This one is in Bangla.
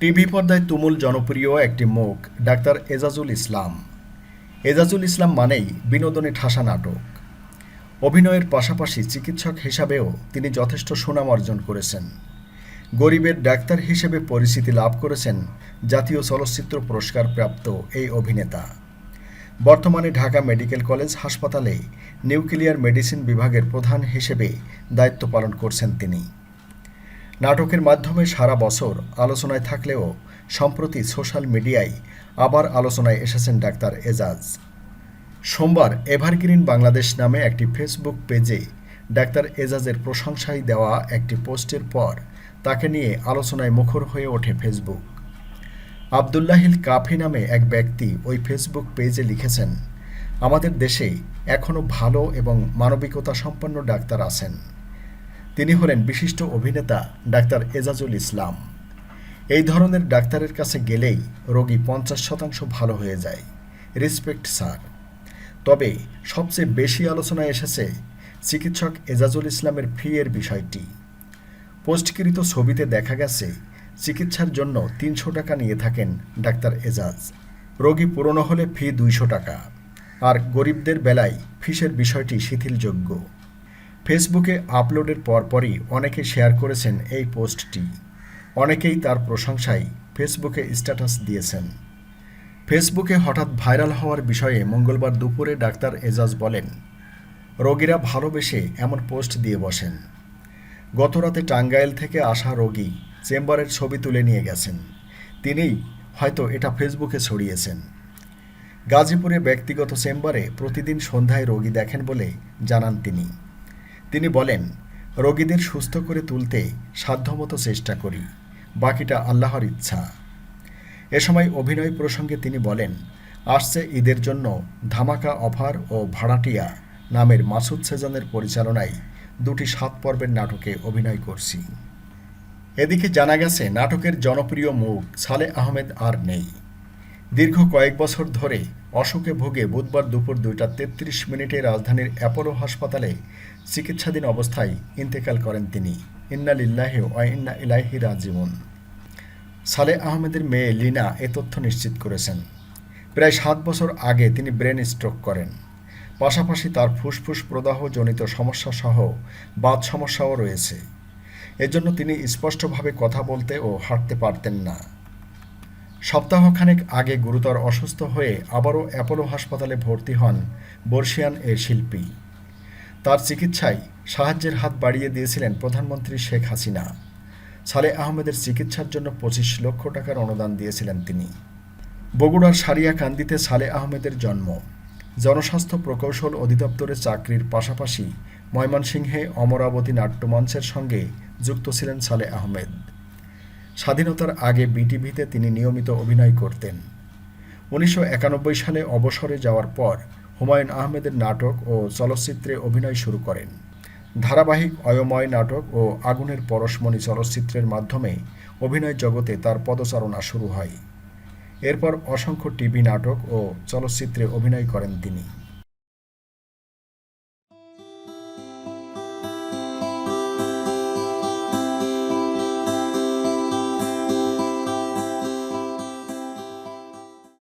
টিভি পর্দায় তুমুল জনপ্রিয় একটি মুখ, ডাক্তার এজাজুল ইসলাম। এজাজুল ইসলাম মানেই বিনোদনে ঠাসা নাটক। অভিনয়ের পাশাপাশি চিকিৎসক হিসাবেও তিনি যথেষ্ট সুনাম অর্জন করেছেন। গরিবের ডাক্তার হিসেবে পরিচিতি লাভ করেছেন জাতীয় চলচ্চিত্র পুরস্কার প্রাপ্ত এই অভিনেতা। বর্তমানে ঢাকা মেডিকেল কলেজ হাসপাতালে নিউক্লিয়ার মেডিসিন বিভাগের প্রধান হিসেবে দায়িত্ব পালন করছেন তিনি। নাটকের মাধ্যমে সারা বছর আলোচনায় থাকলেও, সম্প্রতি সোশ্যাল মিডিয়ায় আবার আলোচনায় এসেছেন ডাক্তার এজাজ। সোমবার এভারগ্রিন বাংলাদেশ নামে একটি ফেসবুক পেজে ডাক্তার এজাজের প্রশংসায় দেওয়া একটি পোস্টের পর তাকে নিয়ে আলোচনায় মুখর হয়ে ওঠে ফেসবুক। আবদুল্লাহিল কাফি নামে এক ব্যক্তি ওই ফেসবুক পেজে লিখেছেন, আমাদের দেশে এখনও ভালো এবং মানবিকতা সম্পন্ন ডাক্তার আছেন। তিনি হলেন বিশিষ্ট অভিনেতা ডাক্তার এজাজুল ইসলাম। এই ধরনের ডাক্তারের কাছে গেলেই রোগী পঞ্চাশ শতাংশ ভালো হয়ে যায়। Respect, sir. তবে সবচেয়ে বেশি আলোচনায় এসেছে চিকিৎসক এজাজুল ইসলামের ফি এর বিষয়টি। পোস্টকৃত ছবিতে দেখা গেছে, চিকিৎসার জন্য তিনশো টাকা নিয়ে থাকেন ডাক্তার এজাজ। রোগী পুরনো হলে ফি দুইশো টাকা। আর গরিবদের বেলায় ফিসের বিষয়টি শিথিলযোগ্য। ফেসবুকে আপলোডের পরপরই অনেকে শেয়ার করেছেন এই পোস্টটি। অনেকেই তার প্রশংসায় ফেসবুকে স্ট্যাটাস দিয়েছেন। ফেসবুকে হঠাৎ ভাইরাল হওয়ার বিষয়ে মঙ্গলবার দুপুরে ডাক্তার এজাজ বলেন, রোগীরা ভালোবেসে এমন পোস্ট দিয়ে বসেন। গতরাতে টাঙ্গাইল থেকে আসা রোগী চেম্বারের ছবি তুলে নিয়ে গেছেন। তিনিই হয়তো এটা ফেসবুকে ছড়িয়েছেন। গাজীপুরে ব্যক্তিগত চেম্বারে প্রতিদিন সন্ধ্যায় রোগী দেখেন বলে জানান তিনি। তিনি বলেন, রোগীদের সুস্থ করে তুলতে সাধ্যমতো চেষ্টা করি, বাকিটা আল্লাহর ইচ্ছা। এ সময় অভিনয় প্রসঙ্গে তিনি বলেন, আসছে ঈদের জন্য ধামাকা অফার ও ভাড়াটিয়া নামের মাসুদ সেজানের পরিচালনায় দুটি সাত পর্বের নাটকে অভিনয় করছি। এদিকে জানা গেছে, নাটকের জনপ্রিয় মুখ সালে আহমেদ আর নেই। দীর্ঘ কয়েক বছর ধরে অসুখে ভোগে বুধবার দুপুর দুইটা তেত্রিশ মিনিটে রাজধানীর অ্যাপোলো হাসপাতালে চিকিৎসাধীন অবস্থায় ইন্তেকাল করেন তিনি। ইন্না লিল্লাহি ওয়া ইন্না ইলাইহি রাজিউন। সালে আহমেদের মেয়ে লিনা এ তথ্য নিশ্চিত করেছেন। প্রায় সাত বছর আগে তিনি ব্রেন স্ট্রোক করেন। পাশাপাশি তার ফুসফুস প্রদাহজনিত সমস্যা সহ বাত সমস্যাও রয়েছে। এজন্য তিনি স্পষ্টভাবে কথা বলতে ও হাঁটতে পারতেন না। সপ্তাহখানেক আগে গুরুতর অসুস্থ হয়ে আবারও অ্যাপোলো হাসপাতালে ভর্তি হন বর্ষিয়ান এ শিল্পী। তার চিকিৎসায় সাহায্যের হাত বাড়িয়ে দিয়েছিলেন প্রধানমন্ত্রী শেখ হাসিনা। সালে আহমেদের চিকিৎসার জন্য পঁচিশ লক্ষ টাকার অনুদান দিয়েছিলেন তিনি। বগুড়ার সারিয়াকান্দিতে সালে আহমেদের জন্ম। জনস্বাস্থ্য প্রকৌশল অধিদপ্তরে চাকরির পাশাপাশি ময়মনসিংহে অমরাবতী নাট্যমঞ্চের সঙ্গে যুক্ত ছিলেন সালে আহমেদ। স্বাধীনতার আগে বিটিভিতে তিনি নিয়মিত অভিনয় করতেন। উনিশশো একানব্বই সালে অবসরে যাওয়ার পর হুমায়ুন আহমেদের নাটক ও চলচ্চিত্রে অভিনয় শুরু করেন। ধারাবাহিক অয়ময় নাটক ও আগুনের পরশমণি চলচ্চিত্রের মাধ্যমে অভিনয় জগতে তার পদচারণা শুরু হয়। এরপর অসংখ্য টিভি নাটক ও চলচ্চিত্রে অভিনয় করেন তিনি।